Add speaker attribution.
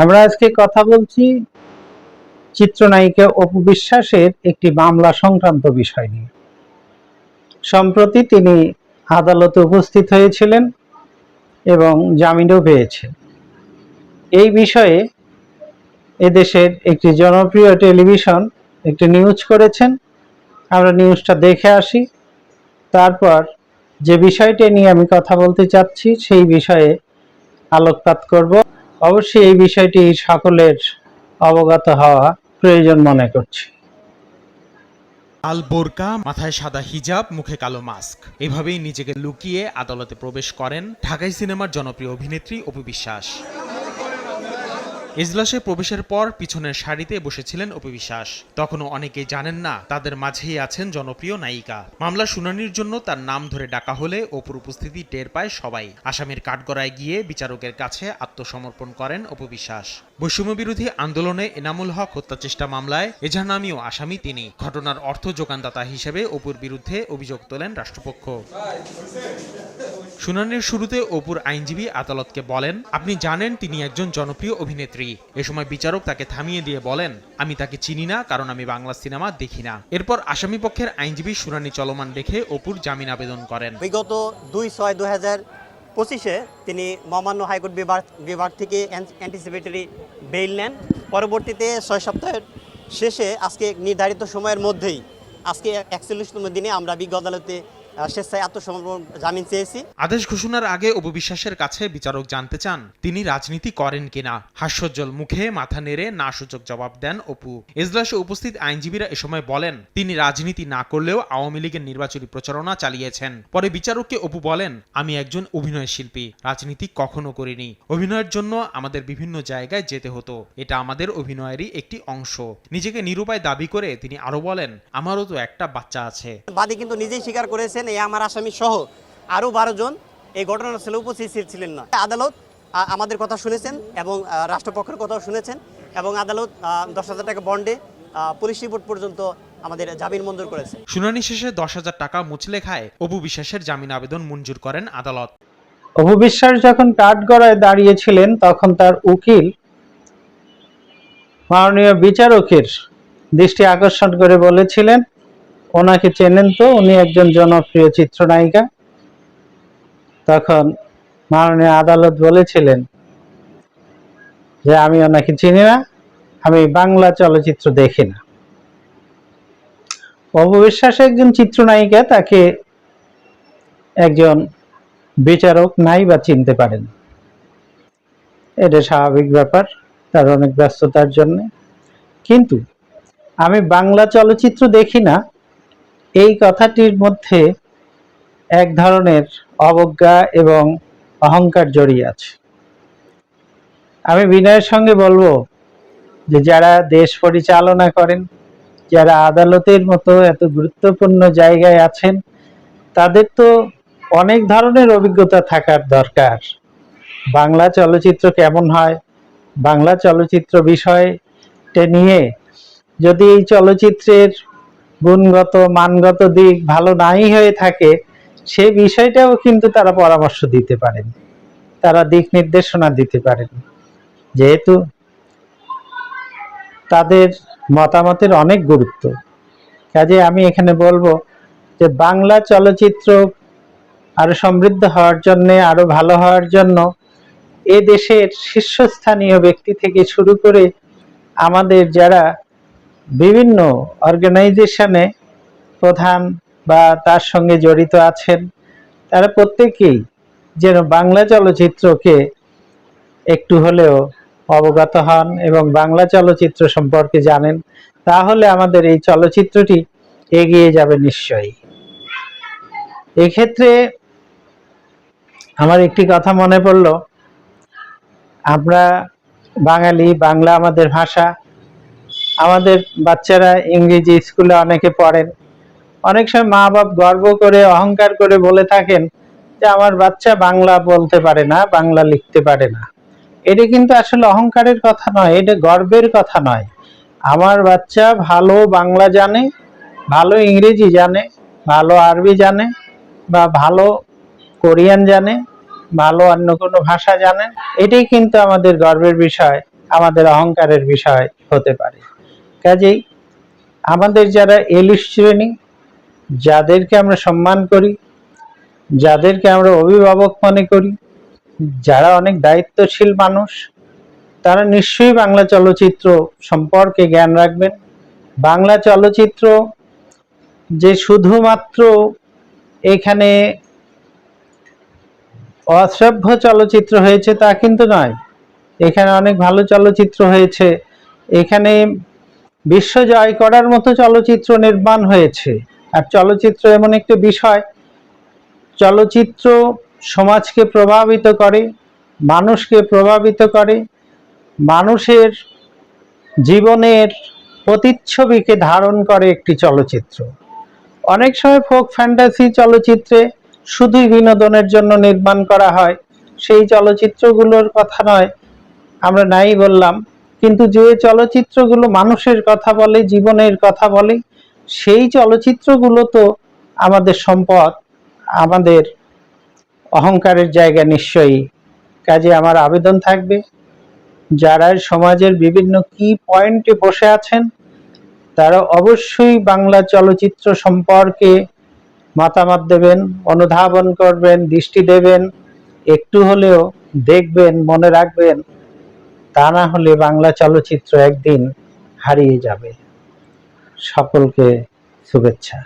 Speaker 1: আমরা আজকে কথা বলছি চিত্রনায়িকা অপু বিশ্বাসের একটি মামলা সংক্রান্ত বিষয় নিয়ে। সম্প্রতি তিনি আদালতে উপস্থিত হয়েছিলেন এবং জামিনও পেয়েছেন। এই বিষয়ে এদেশের একটি জনপ্রিয় টেলিভিশন একটি নিউজ করেছেন। আমরা নিউজটা দেখে আসি। তারপর যে বিষয়টি নিয়ে আমি কথা বলতে চাচ্ছি, সেই বিষয়ে আলোকপাত করব। অবশ্যই এই বিষয়টি সকলের অবগত হওয়া প্রয়োজন মনে করছি।
Speaker 2: আল বোরকা মাথায় সাদা হিজাব, মুখে কালো মাস্ক। এভাবেই নিজেকে লুকিয়ে আদালতে প্রবেশ করেন ঢাকাই সিনেমার জনপ্রিয় অভিনেত্রী অপু বিশ্বাস। এজলাসে প্রবেশের পর পিছনের সারিতে বসেছিলেন অপু বিশ্বাস। তখনও অনেকেই জানেন না, তাদের মাঝেই আছেন জনপ্রিয় নায়িকা। মামলা শুনানির জন্য তার নাম ধরে ডাকা হলে অপুর উপস্থিতি টের পায় সবাই। আসামির কাঠগড়ায় গিয়ে বিচারকের কাছে আত্মসমর্পণ করেন অপু বিশ্বাস। বৈষম্য বিরোধী আন্দোলনে এনামুল হক হত্যা চেষ্টা মামলায় এজাহার নামীয় আসামি তিনি। ঘটনার অর্থ যোগানদাতা হিসেবে অপুর বিরুদ্ধে অভিযোগ তোলেন রাষ্ট্রপক্ষ। শুনানির শুরুতে অপুর আইনজীবী আদালতকে বলেন, আপনি জানেন তিনি একজন জনপ্রিয় অভিনেত্রী। এ সময় বিচারক তাকে থামিয়ে দিয়ে বলেন, আমি তাকে চিনি না, কারণ আমি বাংলা সিনেমা দেখি না। এরপর আসামি পক্ষের আইনজীবী শুনানি চলমান দেখে অপুর জামিন আবেদন করেন।
Speaker 3: বিগত দুই ছয় দু হাজার পঁচিশে তিনি মহামান্য হাইকোর্ট বিভাগ বিভাগ থেকে অ্যান্টিসিপেটরি বেইল নেন। পরবর্তীতে ছয় সপ্তাহের শেষে আজকে নির্ধারিত সময়ের মধ্যেই, আজকে একচল্লিশতম দিনে আমরা বিজ্ঞ আদালতে স্বেচ্ছায় আত্মসমর্পণ জামিন চেয়েছি।
Speaker 2: আদেশ ঘোষণার আগে অপু বিশ্বাসের কাছে বিচারক জানতে চান তিনি রাজনীতি করেন কিনা। হাস্যোজ্জ্বল মুখে মাথা নেড়ে না সূচক জবাব দেন অপু। এজলাসে উপস্থিত আইনজীবীরা এ সময় বলেন তিনি রাজনীতি না করলেও আওয়ামী লীগের নির্বাচনী প্রচারণা চালিয়েছেন। পরে বিচারককে অপু বলেন আমি একজন অভিনয় শিল্পী রাজনীতি কখনো করিনি। অভিনয়ের জন্য আমাদের বিভিন্ন জায়গায় যেতে হতো এটা আমাদের অভিনয়েরই একটি অংশ। নিজেকে নিরুপায় দাবি করে তিনি আরও বলেন আমারও তো একটা বাচ্চা আছে।
Speaker 3: বাদী কিন্তু নিজেই স্বীকার করেছেন এই আমার আসামি সহ আরও বারো জন এই ঘটনাস্থলে উপস্থিত ছিলেন না। আদালত আমাদের কথা শুনেছেন এবং রাষ্ট্রপক্ষের কথাও শুনেছেন এবং আদালত দশ হাজার টাকা বন্ডে পুলিশ রিপোর্ট পর্যন্ত আমাদের জামিন মঞ্জুর করেছে।
Speaker 2: শুনানি শেষে দশ হাজার টাকা মুচলেখায় অপু বিশ্বাসের জামিন আবেদন মঞ্জুর করেন আদালত।
Speaker 1: অপু বিশ্বাস যখন কাঠগড়ায় দাঁড়িয়েছিলেন তখন তার উকিল মাননীয় বিচারকের দৃষ্টি আকর্ষণ করে বলেছিলেন ওনাকে চেনেন তো, উনি একজন জনপ্রিয় চিত্রনায়িকা। তখন মাননীয় আদালত বলেছিলেন যে, আমি ওনাকে চিনি না, আমি বাংলা চলচ্চিত্র দেখি না। অপু বিশ্বাস একজন চিত্রনায়িকা তাকে একজন বিচারক নাই বা চিনতে পারেন। এটা স্বাভাবিক ব্যাপার, তার অনেক ব্যস্ততার জন্য। কিন্তু আমি বাংলা চলচ্চিত্র দেখি না এই কথাটির মধ্যে এক ধরনের অবজ্ঞা এবং অহংকার জড়িয়ে আছে। আমি বিনয়ের সঙ্গে বলব যে যারা দেশ পরিচালনা করেন, যারা আদালতের মতো এত গুরুত্বপূর্ণ জায়গায় আছেন, তাদের তো অনেক ধরনের অভিজ্ঞতা থাকার দরকার। বাংলা চলচ্চিত্র কেমন হয়, বাংলা চলচ্চিত্র বিষয়টা নিয়ে যদি এই চলচ্চিত্রের গুণগত, মানগত দিক ভালো নাই হয়ে থাকে, সে বিষয়টাও কিন্তু তারা পরামর্শ দিতে পারেন। তারা দিক নির্দেশনা দিতে পারেন। যেহেতু তাদের মতামতের অনেক গুরুত্ব। কাজে আমি এখানে বলব যে বাংলা চলচ্চিত্র আরও সমৃদ্ধ হওয়ার জন্য, আরও ভালো হওয়ার জন্য এ দেশের শীর্ষস্থানীয় ব্যক্তি থেকে শুরু করে আমাদের যারা বিভিন্ন অর্গানাইজেশনে প্রধান বা তার সঙ্গে জড়িত আছেন। তারা প্রত্যেকেই যেন বাংলা চলচ্চিত্রকে একটু হলেও অবগত হন এবং বাংলা চলচ্চিত্র সম্পর্কে জানেন, তাহলে আমাদের এই চলচ্চিত্রটি এগিয়ে যাবে নিশ্চয়ই। এক্ষেত্রে আমার একটি কথা মনে পড়ল, আমরা বাঙালি, বাংলা আমাদের ভাষা আমাদের বাচ্চারা ইংরেজি স্কুলে অনেকে পড়েন। অনেক সময় মা বাপ গর্ব করে, অহংকার করে বলে থাকেন যে, আমার বাচ্চা বাংলা বলতে পারে না, বাংলা লিখতে পারে না। এটা কিন্তু আসলে অহংকারের কথা নয়, এটা গর্বের কথা নয়। আমার বাচ্চা ভালো বাংলা জানে, ভালো ইংরেজি জানে, ভালো আরবি জানে, বা ভালো কোরিয়ান জানে, ভালো অন্য কোনো ভাষা জানেন এটাই কিন্তু আমাদের গর্বের বিষয়, আমাদের অহংকারের বিষয় হতে পারে। কাজেই আমাদের যারা এলিশ শ্রেণি, যাদেরকে আমরা সম্মান করি, যাদেরকে আমরা অভিভাবক মনে করি, যারা অনেক দায়িত্বশীল মানুষ, তারা নিশ্চয়ই বাংলা চলচ্চিত্র সম্পর্কে জ্ঞান রাখবেন। বাংলা চলচ্চিত্র যে শুধুমাত্র এখানে অশ্রাব্য চলচ্চিত্র হয়েছে তা কিন্তু নয়। এখানে অনেক ভালো চলচ্চিত্র হয়েছে। এখানে বিশ্ব জয় করার মতো চলচ্চিত্র নির্মাণ হয়েছে। আর চলচ্চিত্র এমন একটি বিষয়, চলচ্চিত্র সমাজকে প্রভাবিত করে, মানুষকে প্রভাবিত করে, মানুষের জীবনের প্রতিচ্ছবিকে ধারণ করে একটি চলচ্চিত্র। অনেক সময় ফোক ফ্যান্টাসি চলচ্চিত্রে শুধুই বিনোদনের জন্য নির্মাণ করা হয়। সেই চলচ্চিত্রগুলোর কথা নয়, আমরা নাই বললাম কিন্তু যে চলচ্চিত্রগুলো মানুষের কথা বলে, জীবনের কথা বলে, সেই চলচ্চিত্রগুলো তো আমাদের সম্পদ, আমাদের অহংকারের জায়গা নিশ্চয়ই। কাজে আমার আবেদন থাকবে, যারা সমাজের বিভিন্ন কি পয়েন্টে বসে আছেন, তারা অবশ্যই বাংলা চলচ্চিত্র সম্পর্কে মতামত দেবেন, অনুধাবন করবেন, দৃষ্টি দেবেন, একটু হলেও দেখবেন, মনে রাখবেন। তা না হলে বাংলা চলচ্চিত্র একদিন হারিয়ে যাবে। সকলকে শুভেচ্ছা।